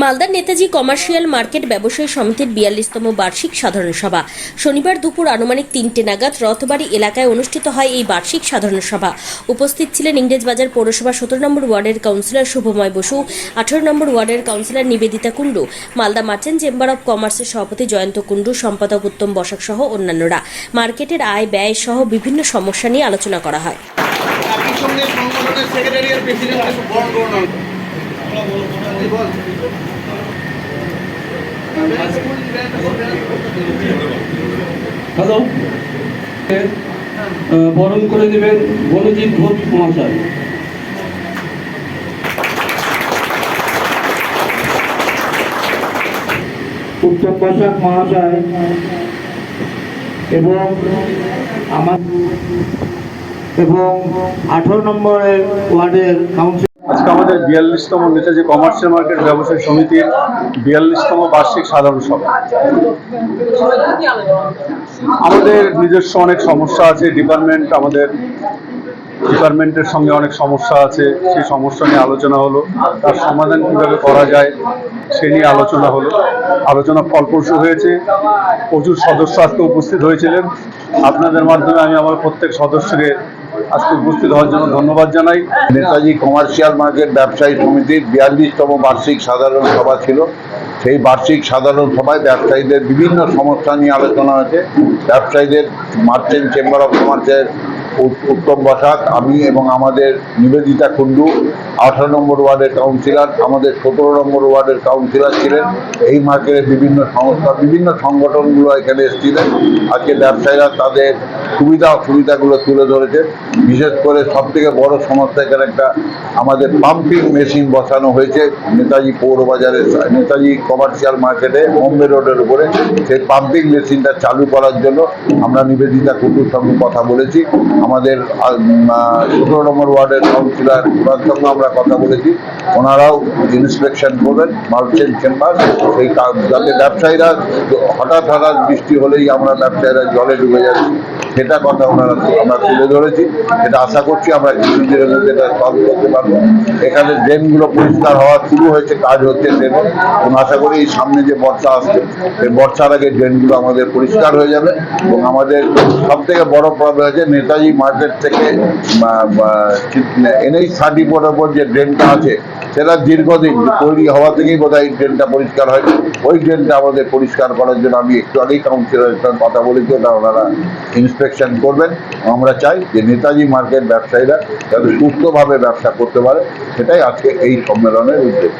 মালদার Netaji commercial market ব্যবসায়ী সমিতির বিয়াল্লিশতম বার্ষিক সাধারণ সভা। শনিবার দুপুর আনুমানিক তিনটে নাগাদ রথবাড়ি এলাকায় অনুষ্ঠিত হয় এই বার্ষিক সাধারণ সভা। উপস্থিত ছিলেন ইংরেজবাজার পৌরসভা সতেরো নম্বর ওয়ার্ডের কাউন্সিলর শুভময় বসু, আঠারো নম্বর ওয়ার্ডের councillor Nivedita Kundu, Malda merchant chamber of কমার্সের সভাপতি জয়ন্ত কুণ্ডু, সম্পাদক উত্তম বসাক সহ অন্যান্যরা। মার্কেটের আয় ব্যয় সহ বিভিন্ন সমস্যা নিয়ে আলোচনা করা হয়। হ্যালো বরণ করে দেবেন বনজিৎ ঘোষ মহাশয়। উত্তম বসাক মহাশয় এবং আমার এবং আঠারো নম্বরের ওয়ার্ডের কাউন্সিল আজকে আমাদের বিয়াল্লিশতম নেতাজি কমার্শিয়াল মার্কেট ব্যবসায়ী সমিতির বিয়াল্লিশতম বার্ষিক সাধারণ সভা। আমাদের নিজস্ব অনেক সমস্যা আছে ডিপার্টমেন্ট আমাদের ডিপার্টমেন্টের সঙ্গে অনেক সমস্যা আছে, সেই সমস্যা নিয়ে আলোচনা হলো। তার সমাধান কীভাবে করা যায় সে নিয়ে আলোচনা হলো। আলোচনা ফলপ্রসূ হয়েছে। প্রচুর সদস্য আজকে উপস্থিত হয়েছিলেন। আপনাদের মাধ্যমে আমি আমার প্রত্যেক সদস্যকে আজকে উপস্থিত হওয়ার জন্য ধন্যবাদ জানাই। নেতাজি কমার্শিয়াল মার্কেট ব্যবসায়ী সমিতির বিয়াল্লিশতম বার্ষিক সাধারণ সভা ছিল। সেই বার্ষিক সাধারণ সভায় ব্যবসায়ীদের বিভিন্ন সমস্যা নিয়ে আলোচনা হয়েছে। ব্যবসায়ীদের মার্চেন্ট চেম্বার অফ কমার্সের উত্তম বসাক, আমি এবং আমাদের নিবেদিতা কুণ্ডু, আঠারো নম্বর ওয়ার্ডের কাউন্সিলর, আমাদের সতেরো নম্বর ওয়ার্ডের কাউন্সিলর ছিলেন। এই মার্কেটের বিভিন্ন সংস্থা, বিভিন্ন সংগঠনগুলো এখানে এসেছিলেন। আজকে ব্যবসায়ীরা তাদের সুবিধা অসুবিধাগুলো তুলে ধরেছে। বিশেষ করে সব থেকে বড় সমস্যা এখানে একটা আমাদের পাম্পিং মেশিন বসানো হয়েছে নেতাজি পৌর বাজারে নেতাজি কমার্শিয়াল মার্কেটে, বোম্বে রোডের উপরে। সেই পাম্পিং মেশিনটা চালু করার জন্য আমরা নিবেদিতা কুটুর সঙ্গে কথা বলেছি। আমাদের সতেরো নম্বর ওয়ার্ডের কাউন্সিলর ওনার সঙ্গে আমরা কথা বলেছি। ওনারাও ইন্সপেকশন করবেন মার্চেন্ট চেম্বার। সেই যাতে ব্যবসায়ীরা হঠাৎ হঠাৎ বৃষ্টি হলেই আমরা ব্যবসায়ীরা জলে ডুবে যাচ্ছি। সেটা কথা ওনারা আমরা তুলে ধরেছি এটা আশা করছি আমরা কিছুদিনের মধ্যে এটা সলভ করতে পারব। এখানে ড্রেনগুলো পরিষ্কার হওয়া শুরু হয়েছে, কাজ হচ্ছে ড্রেনে। এবং আশা করি এই সামনে যে বর্ষা আসছে এই বর্ষার আগে ড্রেনগুলো আমাদের পরিষ্কার হয়ে যাবে। এবং আমাদের সব থেকে বড় প্রবলেম হচ্ছে নেতাজি মার্কেট থেকে এনএইচ থার্টি ফোর ওপর যে ড্রেনটা আছে সেটা দীর্ঘদিন তৈরি হওয়া থেকেই বোধ হয় ড্রেনটা পরিষ্কার হয় ওই ড্রেনটা আমাদের পরিষ্কার করার জন্য আমি একটু আগেই কাউন্সিলরের সঙ্গে কথা বলেছি, ওটা ওনারা ইন্সপেকশন করবেন। আমরা চাই যে নেতাজি মার্কেট ব্যবসায়ীরা যাতে সুস্থভাবে ব্যবসা করতে পারে, সেটাই আজকে এই সম্মেলনের উদ্দেশ্য।